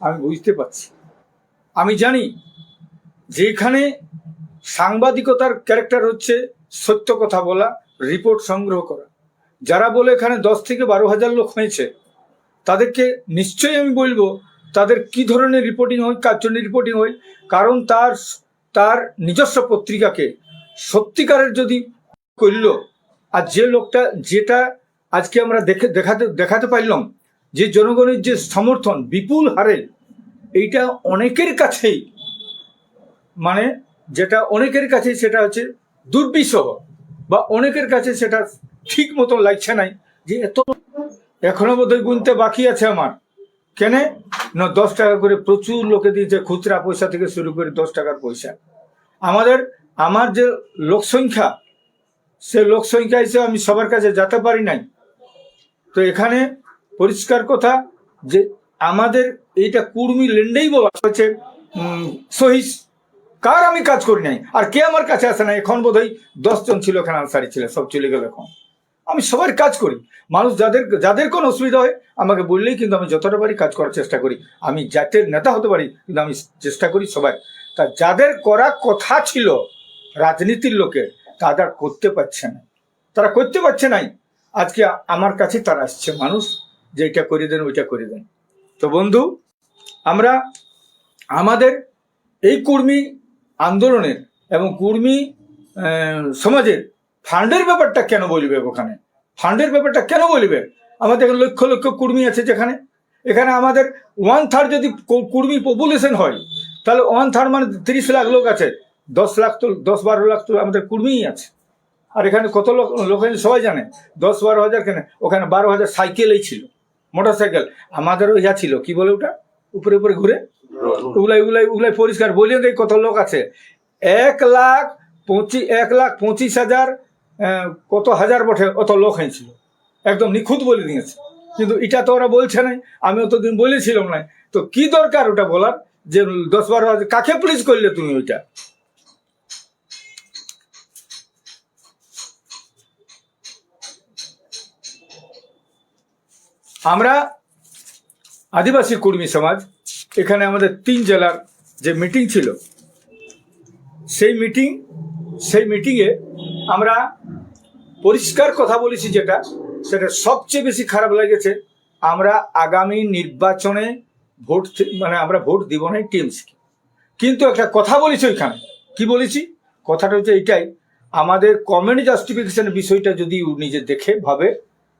আমি বুঝতে পারছি। আমি জানি যে এখানে সাংবাদিকতার ক্যারেক্টার হচ্ছে সত্য কথা বলা রিপোর্ট সংগ্রহ করা। যারা বলে এখানে দশ থেকে বারো হাজার লোক হয়েছে, তাদেরকে নিশ্চয়ই আমি বলব তাদের কি ধরনের রিপোর্টিং হয়, কার জন্য রিপোর্টিং হয়? কারণ তার তার নিজস্ব পত্রিকাকে সত্যিকারের যদি করল, আর যে লোকটা, যেটা আজকে আমরা দেখে, দেখাতে দেখাতে পারলাম যে জনগণের যে সমর্থন বিপুল হারে, এইটা অনেকের কাছেই মানে যেটা অনেকের কাছে সেটা হচ্ছে দুর্বিষহ, বা অনেকের কাছে সেটা ঠিক মতো লাগছে নাই যে এত এখনও বোধহয় গুনতে বাকি আছে আমার। কেনে? না, দশ টাকা করে প্রচুর লোকে দিয়েছে খুচরা পয়সা থেকে শুরু করে দশ টাকার পয়সা। আমাদের, আমার যে লোক সংখ্যা, সে লোক সংখ্যা হিসেবে আমি সবার কাছে যেতে পারি নাই। তো এখানে পরিষ্কার কথা যে আমাদের এইটা কুর্মি লেন্ডেই বলা হচ্ছে সহিস। কার আমি কাজ করি নাই? আর কে আমার কাছে আসে না এখন বোধহয় দশজন ছিল, এখানে আনসারি ছিল, সব চলে গেল এখন। আমি সবার কাজ করি। মানুষ যাদের যাদের কোনো অসুবিধা হয়, আমাকে বললেই কিন্তু আমি যতটা পারি কাজ করার চেষ্টা করি। আমি জাতের নেতা হতে পারি, কিন্তু আমি চেষ্টা করি সবাই। তা যাদের করা কথা ছিল রাজনীতির লোকের, তারা করতে পারছে না। তারা করতে পারছে নাই। আজকে আমার কাছে তারা আসছে। মানুষ যে এটা করে দেন, ওইটা করে দেন। তো বন্ধু, আমরা আমাদের এই কর্মী আন্দোলনের এবং কর্মী সমাজের ফান্ডের ব্যাপারটা কেন বলবে ওখানে? ফান্ডের ব্যাপারটা কেন বলবে? আমাদের লক্ষ লক্ষ কর্মী আছে যেখানে। এখানে আমাদের ওয়ান থার্ড যদি কর্মী পপুলেশন হয়, তাহলে ওয়ান থার্ড মানে তিরিশ লাখ লোক আছে। দশ লাখ তো, দশ বারো লাখ তো আমাদের কর্মীই আছে। আর এখানে কত লোক লোক সবাই জানে। দশ বারো হাজার কেন, ওখানে বারো হাজার সাইকেলেই ছিল। মোটর সাইকেল আমাদেরও ইয়া ছিল কি বলে ওটা? উপরে উপরে ঘুরে? উগুলাই উগুলাই উগুলাই পরিষ্কার বলিয়ে দেয় কত লোক আছে। এক লাখ পঁচিশ এক লাখ পঁচিশ হাজার কত হাজার বটে অত লোক হয়েছিল। একদম নিখুঁত বলে দিয়েছে। কিন্তু এটা তো ওরা বলছে না আমি অতদিন বলেছিলাম না তো কি দরকার ওটা বলার? যে দশ বারো হাজার কাকে পুলিশ করলে তুমি ওইটা? আমরা আদিবাসী কর্মী সমাজ, এখানে আমাদের তিন জেলার যে মিটিং ছিল, সেই মিটিং সেই মিটিংয়ে আমরা পরিষ্কার কথা বলেছি যেটা, সেটা সবচেয়ে বেশি খারাপ লেগেছে। আমরা আগামী নির্বাচনে ভোট মানে আমরা ভোট দিব না টিএমসিকে কিন্তু একটা কথা বলেছি ওইখানে। কি বলেছি? কথাটা হচ্ছে এইটাই, আমাদের কমেন্ট জাস্টিফিকেশন বিষয়টা যদি নিজে দেখে ভাবে,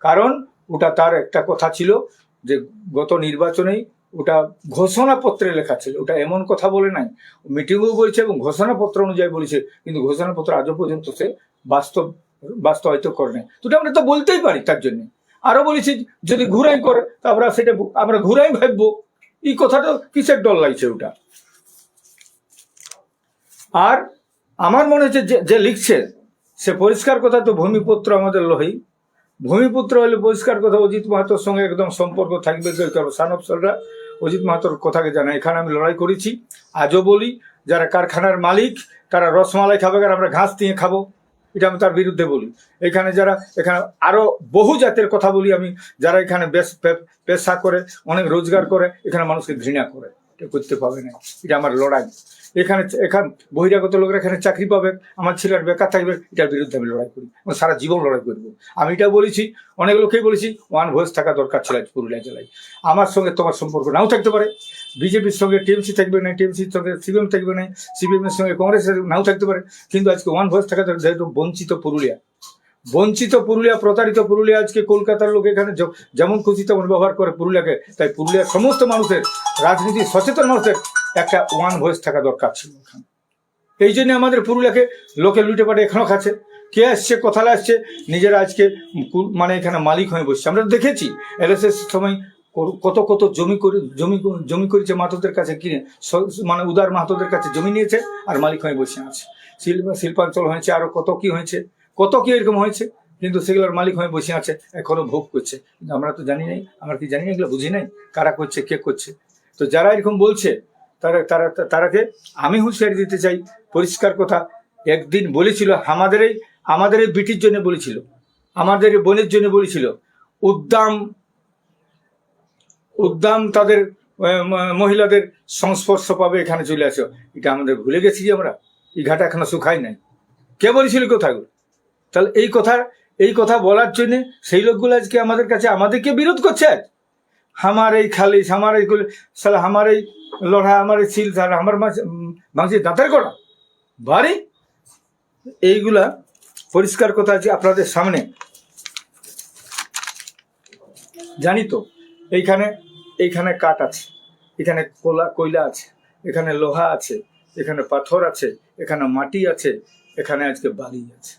কারণ ওটা তার একটা কথা ছিল যে গত নির্বাচনেই ওটা ঘোষণাপত্রে লেখা ছিল। ওটা এমন কথা বলে নাই। মিটিংও বলছে এবং ঘোষণাপত্র অনুযায়ী বলেছে, কিন্তু ঘোষণাপত্র আজও পর্যন্ত সে বাস্তব, বাস্তবায়িত করে তো আমরা তো বলতেই পারি তার জন্য। আরও বলেছি যদি ঘুরাই করে, তা আমরা সেটা আমরা ঘুরাই ভাববো। এই কথাটা কিসের ডর লাগছে ওটা? আর আমার মনে হচ্ছে যে- যে লিখছে, সে পরিষ্কার কথা তো ভূমিপুত্র আমাদের লোহই ভূমিপুত্র হলে পরিষ্কার কথা অজিত মাহাতোর সঙ্গে একদম সম্পর্ক থাকবে কারণ সানবসলরা অজিত মাহাতোর কথাকে জানে। এখানে আমি লড়াই করেছি। আজও বলি, যারা কারখানার মালিক, তারা রসমালাই খাবে আর আমরা ঘাস দিয়ে খাব। এটা আমি তার বিরুদ্ধে বলি। এখানে যারা, এখানে আরও বহু জাতের কথা বলি আমি, যারা এখানে বেশ, পেশা করে, অনেক রোজগার করে, এখানে মানুষকে ঘৃণা করে। করতে পাবে না। এটা আমার লড়াই। এখানে এখান বহিরাগত লোকরা এখানে চাকরি পাবে, আমার ছেলের বেকার থাকবে, এটার বিরুদ্ধে আমি লড়াই করি। এবং সারা জীবন লড়াই করব। আমি এটা বলেছি, অনেক লোকেই বলেছি ওয়ান ভয়েস থাকা দরকার ছিল পুরুলিয়া জেলায়। আমার সঙ্গে তোমার সম্পর্ক নাও থাকতে পারে। বিজেপির সঙ্গে টিএমসি থাকবে না টিএমসির সঙ্গে সিপিএম থাকবে না, সিপিএম এর সঙ্গে কংগ্রেসের নাও থাকতে পারে। কিন্তু আজকে ওয়ান ভয়েস থাকা দরকার, যেহেতু বঞ্চিত পুরুলিয়া। বঞ্চিত পুরুলিয়া, প্রতারিত পুরুলিয়া, আজকে কলকাতার লোক এখানে যেমন খুশি তেমন ব্যবহার করে পুরুলিয়াকে। তাই পুরুলিয়ার সমস্ত মানুষের, রাজনীতি সচেতন মানুষের একটা ওয়ান ভয়েস থাকা দরকার ছিল এখানে এই জন্য আমাদের পুরুলিয়াকে লোকে লুটে পাটে এখনও খাচ্ছে। কে আসছে কোথায় আসছে, নিজেরা আজকে মানে এখানে মালিক হয়ে বসছে। আমরা দেখেছি, এলএসএস সময় কত কত জমি করে জমি জমি করেছে মাতোদের কাছে, কিনে মানে উদার মাহাতোদের কাছে জমি নিয়েছে আর মালিক হয়ে বসে আছে। শিল্প শিল্পাঞ্চল হয়েছে, আরও কত কি হয়েছে কত কি এরকম হয়েছে? কিন্তু সেগুলোর মালিক হয়ে বসে আছে, এখনও ভোগ করছে। কিন্তু আমরা তো জানি নাই, আমরা কি জানি না এগুলো বুঝি নাই, কারা করছে, কে করছে? তো যারা এরকম বলছে, তারা তারা, তারাকে আমি হুঁশিয়ারি দিতে চাই, পরিষ্কার কথা, একদিন বলেছিল আমাদের আমাদের এই বিটির জন্য বলেছিল, আমাদের বোনের জন্য বলেছিল, উদ্দাম উদ্দাম তাদের মহিলাদের সংস্পর্শ পাবে, এখানে চলে আসো। এটা আমাদের ভুলে গেছি আমরা, এই ঘাটা এখনও শুকাই নাই। কে বলেছিল কথাগুলো? তাহলে এই কথা এই কথা বলার জন্য সেই লোকগুলো আজকে আমাদের কাছে, আমাদেরকে বিরোধ করছে। আমার এই খালিস আমার এই সালা আমার এই লড়া, আমার এই সিল সালা আমার মাঝে দাঁতের করা বাড়ি? এইগুলা পরিষ্কার কথা আছে আপনাদের সামনে। জানি তো, এইখানে এইখানে কাঠ আছে, এখানে কোলা, কয়লা আছে, এখানে লোহা আছে, এখানে পাথর আছে, এখানে মাটি আছে, এখানে আজকে বালি আছে।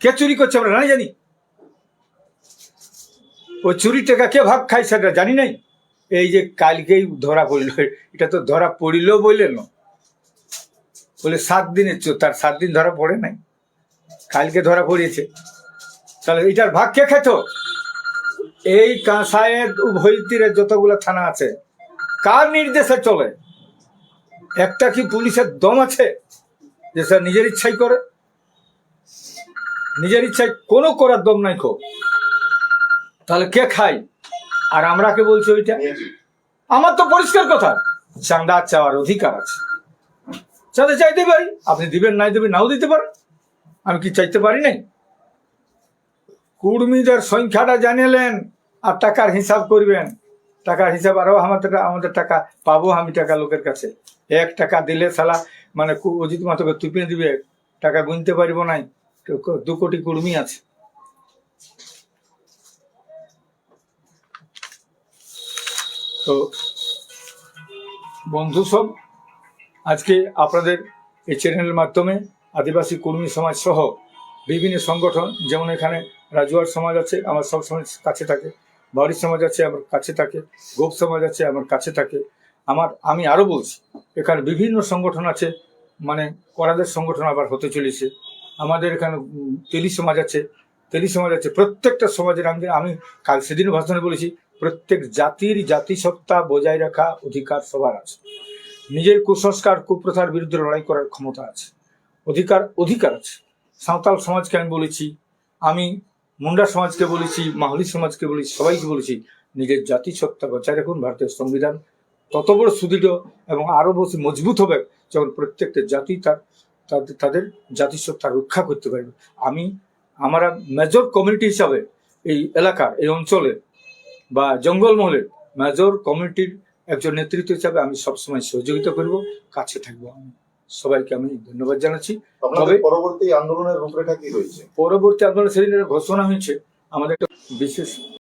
কে চুরি করছে আমরা জানি জানি। ও চুরি টাকা কে ভাগ খায় সেটা জানি নাই। এই যে কালকেই ধরা পড়ল, এটা তো ধরা পড়িল বললেন বলে সাত দিনের চোর তার সাত দিন ধরা পড়ে নাই। কালকে ধরা পড়িয়েছে। তাহলে এটার ভাগ কে খেত? এই কাঁসায়ের উভয় তীরে যতগুলো থানা আছে, কার নির্দেশে চলে? একটা কি পুলিশের দম আছে যে স্যার নিজের ইচ্ছাই করে? নিজের ইচ্ছায় কোনো করার দম নাই খো তাহলে কে খাই আর আমরা কে বলছি ওইটা? আমার তো পরিষ্কার কথা। চাঁদা চাওয়ার অধিকার আছে। চাঁদা চাইতে পারি, আপনি দিবেন, নাই দেবেন, নাও দিতে পারেন। আমি কি চাইতে পারি নাই? কুর্মীদের সংখ্যাটা জানিলেন আর টাকার হিসাব করবেন। টাকার হিসাব আরও আমাদের আমাদের টাকা পাবো আমি টাকা লোকের কাছে। এক টাকা দিলে সালা মানে অজিত মাতকে তুপিয়ে দিবে। টাকা গুনতে পারিব নাই। দু কোটি কুর্মী আছে। তো বন্ধু সব, আজকে আপনাদের এই চ্যানেলের মাধ্যমে আদিবাসী কর্মী সমাজ সহ বিভিন্ন সংগঠন, যেমন এখানে রাজুয়ার সমাজ আছে, আমার সব সময় কাছে থাকে বাউরি সমাজ আছে, আমার কাছে থাকে, গোপ সমাজ আছে, আমার কাছে থাকে। আমার, আমি আরও বলছি, এখানে বিভিন্ন সংগঠন আছে মানে করাদের সংগঠন আবার হতে চলেছে। আমাদের এখানে তেলি সমাজ আছে তেলি সমাজ আছে। প্রত্যেকটা সমাজের আমি আমি কাল সেদিন ভাষণে বলেছি, প্রত্যেক জাতির জাতিসত্তা বজায় রাখা অধিকার সবার আছে। নিজের কুসংস্কার, কুপ্রথার বিরুদ্ধে লড়াই করার ক্ষমতা আছে। অধিকার অধিকার আছে। সাঁওতাল সমাজকে আমি বলেছি, আমি মুন্ডা সমাজকে বলেছি, মাহলি সমাজকে বলেছি, সবাইকে বলেছি, নিজের জাতিসত্তা বজায় রাখুন, ভারতের সংবিধান তত বড় সুদৃঢ় এবং আরও বেশি মজবুত হবে যখন প্রত্যেকটা জাতি তার তাদের তাদের জাতিসত্তা রক্ষা করতে পারবে। আমি আমরা মেজর কমিউনিটি হিসাবে এই এলাকার এই অঞ্চলের বা জঙ্গলমহলের মেজর কমিউনিটির একজন নেতৃত্ব হিসাবে আমি সবসময় সহযোগিতা করব কাছে থাকব আমি। সবাইকে আমি ধন্যবাদ জানাচ্ছি। তবে- পরবর্তী আন্দোলনের রূপরেখা কি রয়েছে পরবর্তী আন্দোলন সেদিন একটা ঘোষণা হয়েছে আমাদের একটা বিশেষ